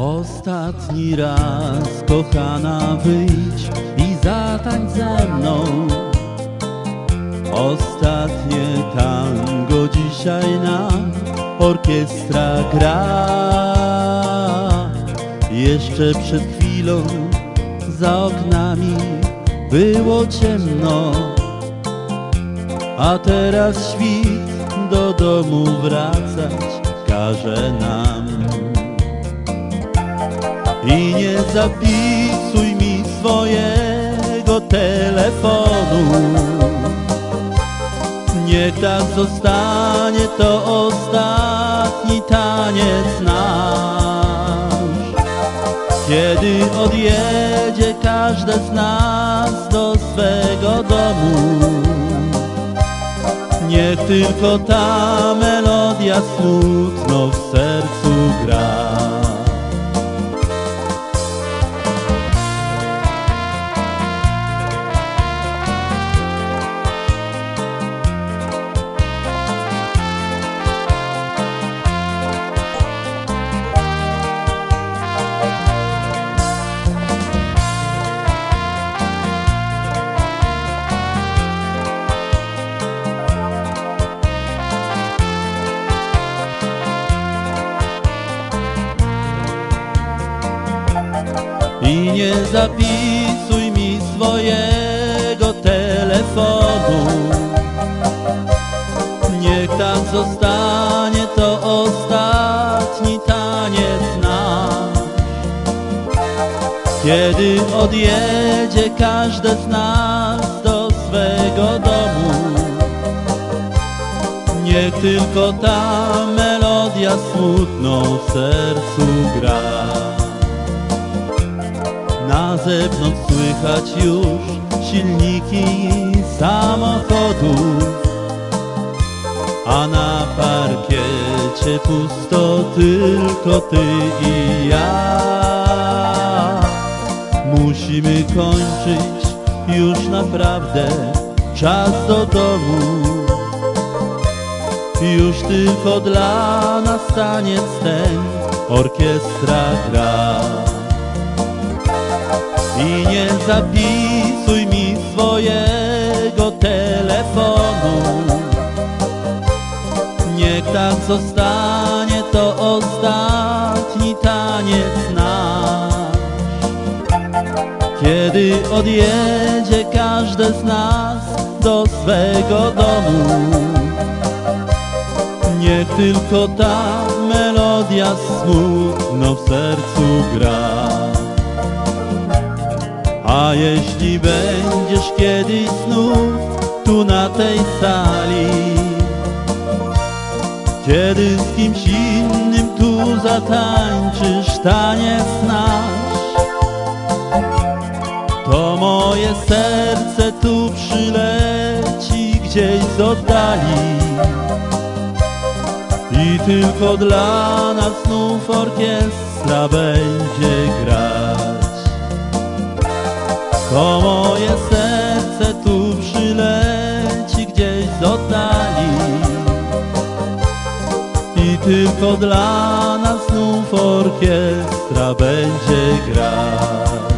Ostatni raz, kochana, wyjdź i zatańcz ze mną. Ostatnie tango dzisiaj nam orkiestra gra. Jeszcze przed chwilą za oknami było ciemno, a teraz świt do domu wracać każe nam. I nie zapisuj mi swojego telefonu. Niech tak zostanie to ostatni taniec nasz. Kiedy odjedzie każde z nas do swego domu Niech tylko ta melodia smutno w sercu gra I nie zapisuj mi swojego telefonu. Niech tak zostanie to ostatni taniec nasz. Kiedy odjedzie każde z nas do swego domu Niech tylko ta melodia smutno w sercu gra na zewnątrz słychać już silniki samochodów A na parkiecie pusto tylko ty i ja. Musimy kończyć już naprawdę czas do domu. Już tylko dla nas taniec ten orkiestra gra i nie zapisuj mi swojego telefonu. Niech tak zostanie to ostatni taniec nasz. Kiedy odjedzie każde z nas do swego domu Niech tylko ta melodia smutno w sercu gra a jeśli będziesz kiedyś znów tu na tej sali Kiedy z kimś innym tu zatańczysz taniec nasz To moje serce tu przyleci gdzieś z oddali. I tylko dla nas znów orkiestra będzie grać to moje serce tu przyleci gdzieś z oddali. I tylko dla nas znów orkiestra będzie grać